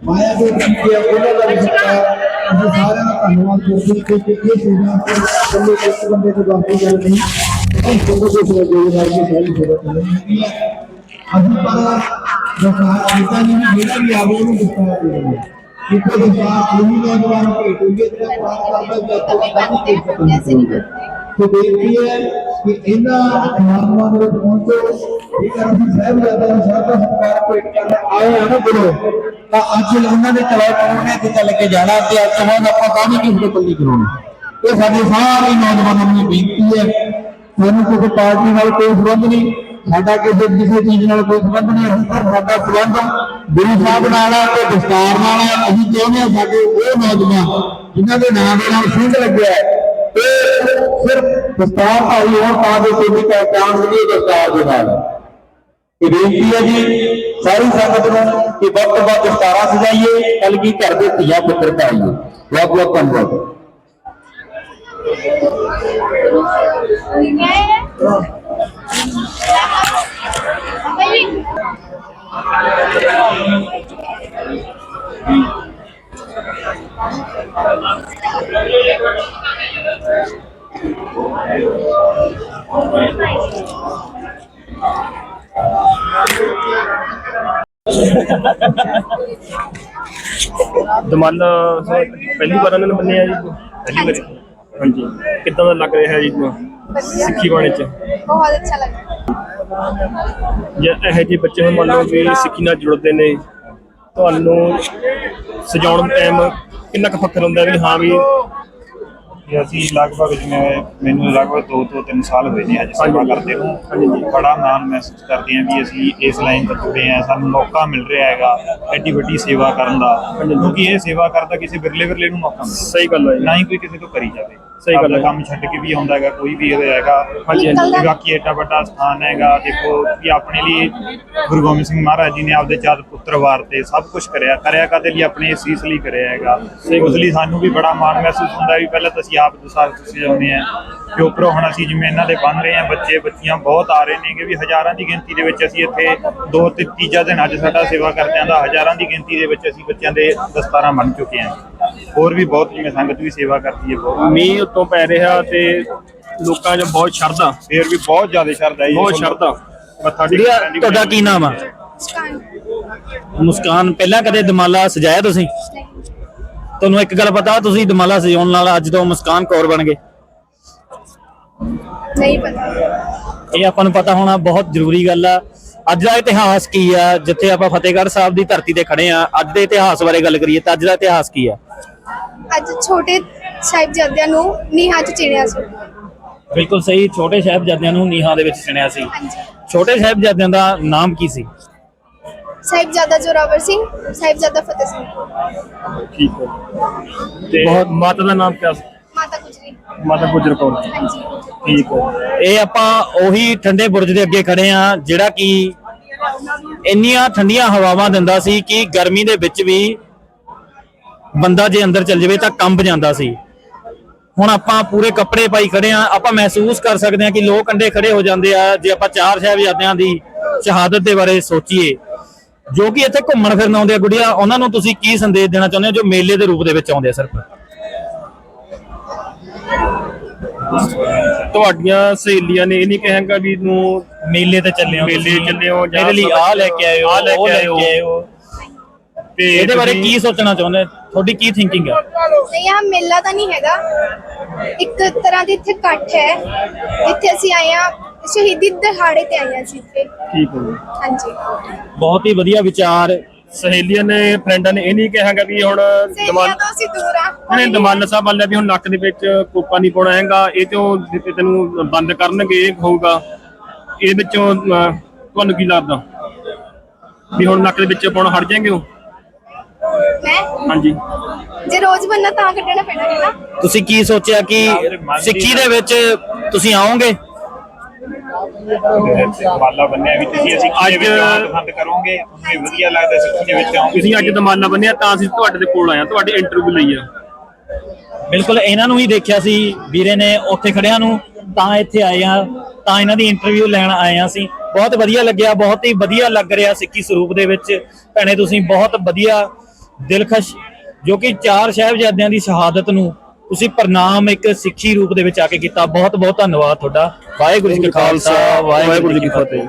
S5: ਮਾਇਆ ਦੇ ਕੀਤੇ ਉਹਨਾਂ ਦਾ ਵੀ ਸਤਿਕਾਰ। ਅਸੀਂ ਸਾਰਿਆਂ ਦਾ ਧੰਨਵਾਦ ਕਰਦੇ ਹਾਂ ਕਿ ਇਹ ਸੇਵਾ ਕੱਲੇ ਇੱਕ ਬੰਦੇ ਤੋਂ ਬਾਕੀ ਗੱਲ ਨਹੀਂ ਇਹ ਸਭ ਕੁਝ ਹੋ ਜਾਏ ਸਾਰੀ ਸੇਵਾ ਨਹੀਂ ਹੈਗੀ ਹੈ। ਅਸੀਂ ਪਰ ਦਸਾਰ ਕੀਤਾ ਨਹੀਂ ਜਿਹੜਾ ਵੀ ਆਵੇ ਉਹਨੂੰ ਦਿੱਤਾ ਦੇਣਾ ਕਿਉਂਕਿ ਦਸਾਰ ਉਹੀ ਨੌਜਵਾਨ ਭੇਟ ਹੋਈ ਹੈ ਜਿਹੜਾ ਪ੍ਰਾਪਤ ਕਰਦਾ ਜਦ ਤੱਕ ਨਹੀਂ ਕਰ ਸਕਦਾ ਤੇ ਬੇਨਤੀ ਕਿ ਇਹਨਾਂ ਸਮਾਗਮਾਂ ਦੇ ਪਹੁੰਚੋ ਜੇਕਰ ਅਸੀਂ ਸਹਿਬ ਜਾਦਾ ਨੂੰ ਦਾ ਸਤਿਕਾਰ ਭੇਟ ਕਰਨ ਆਏ ਹਾਂ ਨਾ ਗੁਰੂ ਤਾਂ ਅੱਜ ਉਹਨਾਂ ਦੇ ਚਲਾਏ ਪਾਉਣੇ ਤੇ ਚੱਲ ਕੇ ਜਾਣਾ ਤੇ ਅੱਜ ਤੋਂ ਆਪਾਂ ਕਾਹਦੀ ਕਿਸੇ ਦੇ ਪੱਲੀ ਕਰਾਉਣੀ ਇਹ ਸਾਡੇ ਸਾਰੇ ਨੌਜਵਾਨਾਂ ਨੂੰ ਬੇਨਤੀ ਹੈ, ਸਾਨੂੰ ਕਿਸੇ ਪਾਰਟੀ ਨਾਲ ਕੋਈ ਸੰਬੰਧ ਨਹੀਂ। ਸਾਡਾ ਕਿਸੇ ਕਿਸੇ ਚੀਜ਼ ਨਾਲ ਕੋਈ ਸੰਬੰਧ ਨਹੀਂ, ਅਸੀਂ ਪਰ ਸਾਡਾ ਸੰਬੰਧ ਗੁਰੂ ਸਾਹਿਬ ਨਾਲ ਹੈ ਤੇ ਦਸਤਾਰ ਨਾਲ ਹੈ ਅਸੀਂ ਚਾਹੁੰਦੇ ਹਾਂ ਸਾਡੇ ਉਹ ਨੌਜਵਾਨ ਜਿਨ੍ਹਾਂ ਦੇ ਨਾਮ ਦੇ ਨਾਲ ਸਿੰਘ ਲੱਗਿਆ ਹੈ ਤੇ ਸਿਰਫ ਦਸਤਾਰ ਭਾਈ ਹੋਰ ਪਾ ਦੇ ਕੋਈ ਵੀ ਪਹਿਚਾਣ ਨਹੀਂ ਦਸਤਾਰ ਦੇ ਨਾਲ ਇਹ ਬੇਨਤੀ ਹੈ ਜੀ ਸਾਰੀ ਸੰਗਤ ਨੂੰ ਕਿ ਵੱਧ ਤੋਂ ਵੱਧ ਦਸਤਾਰਾਂ ਸਜਾਈਏ ਕਲਗੀ ਘਰ ਦੇ ਧੀਆ ਪੁੱਤਰ ਪਾਈਏ। ਬਹੁਤ ਬਹੁਤ ਧੰਨਵਾਦ।
S2: ਦਮਨ ਸਰ uh, ਪਹਿਲੀ ਵਾਰ ਇਹਨਾਂ ਨੇ ਮੰਨਿਆ ਜੀ? ਪਹਿਲੀ ਵਾਰ ਹਾਂਜੀ। ਕਿੱਦਾਂ ਦਾ ਲੱਗ ਰਿਹਾ ਜੀ? ਸਿੱਖੀ ਬਾਣੀ ਚ।
S6: ਬਹੁਤ ਅੱਛਾ ਲੱਗ
S2: ਜੇ ਇਹੋ ਜਿਹੇ ਬੱਚੇ ਹੁਣ, ਮੰਨ ਲਓ ਵੀ ਸਿੱਖੀ ਨਾਲ ਜੁੜਦੇ ਨੇ, ਤੁਹਾਨੂੰ ਸਜਾਉਣ ਟਾਈਮ ਕਿੰਨਾ ਕੁ ਫਖਰ ਹੁੰਦਾ ਵੀ ਹਾਂ ਵੀ
S7: ਕਿ ਅਸੀਂ ਲਗਭਗ ਜਿਵੇਂ ਮੈਨੂੰ ਲਗਭਗ 2 ਤੋਂ 3 ਸਾਲ ਹੋਏ ਨੇ ਅੱਜ ਸੇਵਾ ਕਰਦੇ ਨੂੰ। ਬੜਾ ਮਾਣ ਮਹਿਸੂਸ ਕਰਦੇ ਹਾਂ ਵੀ ਅਸੀਂ ਇਸ ਲਾਈਨ ਤੋਂ ਜੁੜੇ ਹਾਂ ਸਾਨੂੰ ਮੌਕਾ ਮਿਲ ਰਿਹਾ ਹੈਗਾ ਐਡੀ ਵੱਡੀ ਸੇਵਾ ਕਰਨ ਦਾ। ਕਿਉਂਕਿ ਇਹ ਸੇਵਾ ਕਰਦਾ ਕਿਸੇ ਬਿਰਲੇ ਬਿਰਲੇ ਨੂੰ ਮੌਕਾ ਮਿਲਦਾ
S2: ਸਹੀ ਗੱਲ ਹੈ
S7: ਨਾ ਹੀ ਕੋਈ ਕਿਸੇ ਤੋਂ ਕਰੀ ਜਾਵੇ।
S2: ਸਹੀ ਗੱਲ ਹੈ।
S7: ਕੰਮ ਛੱਡ ਕੇ ਵੀ ਆਉਂਦਾ ਹੈਗਾ ਕੋਈ ਵੀ ਇਹਦਾ ਹੈਗਾ।
S2: ਹਾਂਜੀ, ਹਾਂਜੀ।
S7: ਵੀ ਬਾਕੀ ਏਡਾ ਵੱਡਾ ਸਥਾਨ ਹੈਗਾ ਦੇਖੋ ਕਿ ਆਪਣੇ ਲਈ ਗੁਰੂ ਗੋਬਿੰਦ ਸਿੰਘ ਮਹਾਰਾਜ ਜੀ ਨੇ ਆਪਦੇ ਚਾਰ ਪੁੱਤਰ ਵਾਰਤੇ ਸਭ ਕੁਝ ਕਰਿਆ। ਕਰਿਆ ਕਾਦੇ ਲਈ? ਆਪਣੇ ਸੀਸ ਲਈ ਕਰਿਆ ਹੈਗਾ। ਉਸ ਲਈ ਸਾਨੂੰ ਵੀ ਬੜਾ ਮਾਣ ਮਹਿਸੂਸ ਹੁੰਦਾ ਵੀ ਪਹਿਲਾਂ ਤਾਂ ਅਸੀਂ ਆਪ ਦੇ ਸਾਥ ਸਜਾਉਂਦੇ ਆ ਤੇ ਉੱਪਰੋਂ ਹੁਣ ਅਸੀਂ ਜਿਵੇਂ ਇਹਨਾਂ ਦੇ ਬਣ ਰਹੇ ਆ ਬੱਚੇ ਬੱਚੀਆਂ ਬਹੁਤ ਆ ਰਹੇ ਨੇ ਕਿ ਵੀ ਹਜ਼ਾਰਾਂ ਦੀ ਗਿਣਤੀ ਦੇ ਵਿੱਚ ਅਸੀਂ ਇੱਥੇ ਦੋ ਤੇ ਤੀਜਾ ਦਿਨ ਅੱਜ ਸਾਡਾ ਸੇਵਾ ਕਰਦਿਆਂ ਦਾ ਹਜ਼ਾਰਾਂ ਦੀ ਗਿਣਤੀ ਦੇ ਵਿੱਚ ਅਸੀਂ ਬੱਚਿਆਂ ਦੇ ਦਸਤਾਰਾਂ ਬਣ ਚੁੱਕੇ ਆ। ਹੋਰ ਵੀ ਬਹੁਤ ਜਿਵੇਂ ਸੰਗਤ ਵੀ ਸੇਵਾ ਕਰਦੀ ਹੈ ਬਹੁਤ।
S2: ਮੀਂਹ ਉੱਤੋਂ ਪੈ ਰਿਹਾ ਤੇ ਲੋਕਾਂ 'ਚ ਬਹੁਤ ਸ਼ਰਧਾ।
S7: ਫੇਰ ਵੀ ਬਹੁਤ ਜ਼ਿਆਦਾ ਸ਼ਰਧਾ ਜੀ।
S2: ਬਹੁਤ ਸ਼ਰਧਾ।
S3: ਤੁਹਾਡਾ ਕੀ ਨਾਮ ਆ? ਮੁਸਕਾਨ। ਪਹਿਲਾਂ ਕਦੇ ਦਮਾਲਾ ਸਜਾਇਆ ਤੁਸੀਂ? ਤੁਹਾਨੂੰ ਇੱਕ ਗੱਲ ਪਤਾ ਤੁਸੀਂ ਦਮਾਲਾ ਸਜਾਉਣ ਨਾਲ ਅੱਜ ਤੋਂ ਮੁਸਕਾਨ ਕੌਰ ਬਣ ਗਏ।
S6: ਨਹੀਂ ਪਤਾ।
S3: ਇਹ ਆਪਾਂ ਨੂੰ ਪਤਾ ਹੋਣਾ ਬਹੁਤ ਜ਼ਰੂਰੀ ਗੱਲ ਆ। ਅੱਜ ਦਾ ਇਤਿਹਾਸ ਕੀ ਆ? ਜਿੱਥੇ ਆਪਾਂ ਫਤਿਹਗੜ੍ਹ ਸਾਹਿਬ ਦੀ ਧਰਤੀ ਤੇ ਖੜੇ ਆ ਅੱਜ ਦੇ ਇਤਿਹਾਸ ਬਾਰੇ ਗੱਲ ਕਰੀਏ ਤਾਂ ਅੱਜ ਦਾ ਇਤਿਹਾਸ ਕੀ ਆ?
S6: ਅੱਜ ਛੋਟੇ ਸਾਹਿਬਜ਼ਾਦਿਆਂ ਨੂੰ ਨੀਹਾਂ 'ਚ ਚਿਣਿਆ ਸੀ।
S3: ਬਿਲਕੁਲ ਸਹੀ ਛੋਟੇ ਸਾਹਿਬਜ਼ਾਦਿਆਂ ਨੂੰ ਨੀਹਾਂ ਦੇ ਵਿੱਚ ਚਿਣਿਆ ਸੀ। ਛੋਟੇ ਸਾਹਿਬਜ਼ਾਦਿਆਂ ਦਾ ਨਾਮ ਕੀ ਸੀ?
S6: ਸਾਹਿਬਜ਼ਾਦਾ ਜੋਰਾਵਰ ਸਿੰਘ ਸਾਹਿਬਜ਼ਾਦਾ ਫਤਿਹ ਸਿੰਘ।
S2: ਠੀਕ ਹੈ। ਤੇ ਮਾਤਾ ਦਾ ਨਾਮ ਕਿਆ ਸੀ?
S6: ਮਾਤਾ ਗੁਜਰੀ।
S2: ਮਾਤਾ ਗੁਜਰ ਕੌਰ।
S6: ਹਾਂਜੀ।
S2: ਠੀਕ ਹੈ।
S3: ਇਹ ਆਪਾਂ ਉਹੀ ਠੰਡੇ ਬੁਰਜ ਦੇ ਅੱਗੇ ਖੜੇ ਆ ਜਿਹੜਾ ਕਿ ਇੰਨੀਆਂ ਠੰਡੀਆਂ ਹਵਾਵਾਂ ਦਿੰਦਾ ਸੀ ਕਿ ਗਰਮੀ ਦੇ ਵਿੱਚ ਵੀ ਬੰਦਾ ਜੇ ਅੰਦਰ ਚੱਲ ਜਾਵੇ ਤਾਂ ਕੰਬ ਜਾਂਦਾ ਸੀ। ਹੁਣ ਆਪਾਂ ਪੂਰੇ ਕੱਪੜੇ ਪਾਈ ਖੜੇ ਆ ਆਪਾਂ ਮਹਿਸੂਸ ਕਰ ਸਕਦੇ ਆ ਕਿ ਲੋਕ ਕੰਡੇ ਖੜੇ ਹੋ ਜਾਂਦੇ ਆ। ਜੇ ਆਪਾਂ ਚਾਰ ਸਾਹਿਬਜ਼ਾਦਿਆਂ ਦੀ ਸ਼ਹਾਦਤ ਦੇ ਬਾਰੇ ਸੋਚੀਏ ਜੋ ਕਿ ਇੱਥੇ ਘੁੰਮਣ ਫਿਰਨ ਆਉਂਦੇ ਆ ਗੁੜੀਆ ਉਹਨਾਂ ਨੂੰ ਤੁਸੀਂ ਕੀ ਸੰਦੇਸ਼ ਦੇਣਾ ਚਾਹੁੰਦੇ ਹੋ ਜੋ ਮੇਲੇ ਦੇ ਰੂਪ ਦੇ ਵਿੱਚ ਆਉਂਦੇ ਆ ਸਿਰਫ?
S2: ਤੁਹਾਡੀਆਂ ਸਹੇਲੀਆਂ ਨੇ ਇਹ ਨਹੀਂ ਕਹਾਂਗਾ ਵੀ ਨੂੰ
S3: ਮੇਲੇ ਤੇ ਚੱਲੇ ਹੋ
S2: ਮੇਲੇ
S3: ਤੁਸੀਂ।
S2: ਚੱਲੇ ਹੋ ਜਾਂ
S3: ਇਹਦੇ ਲਈ ਆਹ ਲੈ ਕੇ ਆਇਓ
S2: ਆਹ ਲੈ
S3: ਉਹ
S2: ਕੇ ਆਇਓ। ਤੇ
S3: ਇਹਦੇ ਬਾਰੇ ਕੀ ਸੋਚਣਾ ਚਾਹੁੰਦੇ? ਤੁਹਾਡੀ ਕੀ ਥਿੰਕਿੰਗ ਹੈ
S6: ਨਹੀਂ ਇਹ ਮੇਲਾ ਤਾਂ ਨਹੀਂ ਹੈਗਾ। ਇੱਕ ਤਰ੍ਹਾਂ ਦੀ ਇੱਥੇ ਇਕੱਠ ਹੈ। ਇੱਥੇ ਅਸੀਂ ਆਏ ਆ ਸ਼ਹੀਦੀ ਦਿਹਾੜੇ ਤੇ ਆਏ ਹਾਂ ਅਸੀਂ ਇੱਥੇ।
S2: ਠੀਕ ਹੈ
S6: ਹਾਂਜੀ।
S3: ਬਹੁਤ ਹੀ ਵਧੀਆ ਵਿਚਾਰ
S2: ਸਹੇਲੀਆਂ ਨੇ ਫਰੈਂਡਾਂ ਨੇ ਇਹ ਨਹੀਂ ਕਹਾਂਗਾ ਵੀ ਹੁਣ
S6: ਸਹੇਲੀਆਂ
S2: ਦਮਾਨ
S6: ਤੋਂ ਅਸੀਂ ਦੂਰ ਆ।
S2: ਉਹਨੇ ਦਮਾਨ ਸਾਹਿਬ ਵਾਲਿਆ ਵੀ ਹੁਣ ਨੱਕ ਦੇ ਵਿੱਚ ਕੋਪਾ ਨਹੀਂ ਪਾਉਣਾ ਹੈਗਾ ਇਹ ਤੋਂ ਜਿੱਤੇ ਤੈਨੂੰ ਬੰਦ ਕਰਨਗੇ ਇਹ ਹੋਊਗਾ। ਇਹ ਵਿੱਚੋਂ ਅਹ, ਤੁਹਾਨੂੰ ਕੀ ਲੱਗਦਾ? ਵੀ ਹੁਣ ਨੱਕ ਦੇ ਵਿੱਚ ਪਾਉਣਾ ਹਟ ਜਾਏਗੇ ਉਹ?
S6: ਮੈਂ
S2: ਹਾਂਜੀ।
S6: ਜੇ ਰੋਜ਼ ਬੰਨਾ ਤਾਂ ਕੱਢਣਾ ਪੈਣਾ ਹੈ ਨਾ।
S3: ਤੁਸੀਂ ਕੀ ਸੋਚਿਆ ਕਿ ਸਿੱਖੀ ਦੇ ਵਿੱਚ ਤੁਸੀਂ ਆਓਗੇ?
S7: ਮਾਲਾ ਬੰਨਿਆ ਵੀ ਤੁਸੀਂ ਅਸੀਂ
S2: ਅੱਜ-
S7: ਅੱਜ ਪਸੰਦ ਕਰੋਗੇ? ਤੁਹਾਨੂੰ ਵੀ ਵਧੀਆ ਲੱਗਦਾ ਸਿੱਖੀ ਦੇ ਵਿੱਚ ਆਉਂਗੇ?
S2: ਤੁਸੀਂ ਅੱਜ ਦਮਾਨਾ ਬੰਨਿਆ ਤਾਂ ਅਸੀਂ ਤੁਹਾਡੇ ਕੋਲ ਆਏ ਆ ਤੁਹਾਡੀ ਇੰਟਰਵਿਊ ਲਈ ਆ।
S3: ਬਿਲਕੁਲ ਇਹਨਾਂ ਨੂੰ ਹੀ ਦੇਖਿਆ ਸੀ ਵੀਰੇ ਨੇ ਉੱਥੇ ਖੜਿਆਂ ਨੂੰ ਤਾਂ ਇੱਥੇ ਆਏ ਆ ਤਾਂ ਇਹਨਾਂ ਦੀ ਇੰਟਰਵਿਊ ਲੈਣ ਆਏ ਆ ਸੀ ਬਹੁਤ ਵਧੀਆ ਲੱਗਿਆ ਬਹੁਤ ਹੀ ਵਧੀਆ ਲੱਗ ਰਿਹਾ ਸਿੱਖੀ ਸਰੂਪ ਦੇ ਵਿੱਚ। ਭੈਣੇ ਤੁਸੀਂ ਬਹੁਤ ਵਧੀਆ ਦਿਲਖਸ਼ ਜੋ ਕਿ ਚਾਰ ਸਾਹਿਬਜ਼ਾਦਿਆਂ ਦੀ ਸ਼ਹਾਦਤ ਨੂੰ ਤੁਸੀਂ ਪ੍ਰਣਾਮ ਇੱਕ ਸਿੱਖੀ ਰੂਪ ਦੇ ਵਿੱਚ ਆ ਕੇ ਕੀਤਾ। ਬਹੁਤ ਬਹੁਤ ਧੰਨਵਾਦ ਤੁਹਾਡਾ। ਵਾਹਿਗੁਰੂ ਜੀ ਕਾ ਖਾਲਸਾ, ਵਾਹਿਗੁਰੂ ਜੀ ਕੀ ਫਤਿਹ।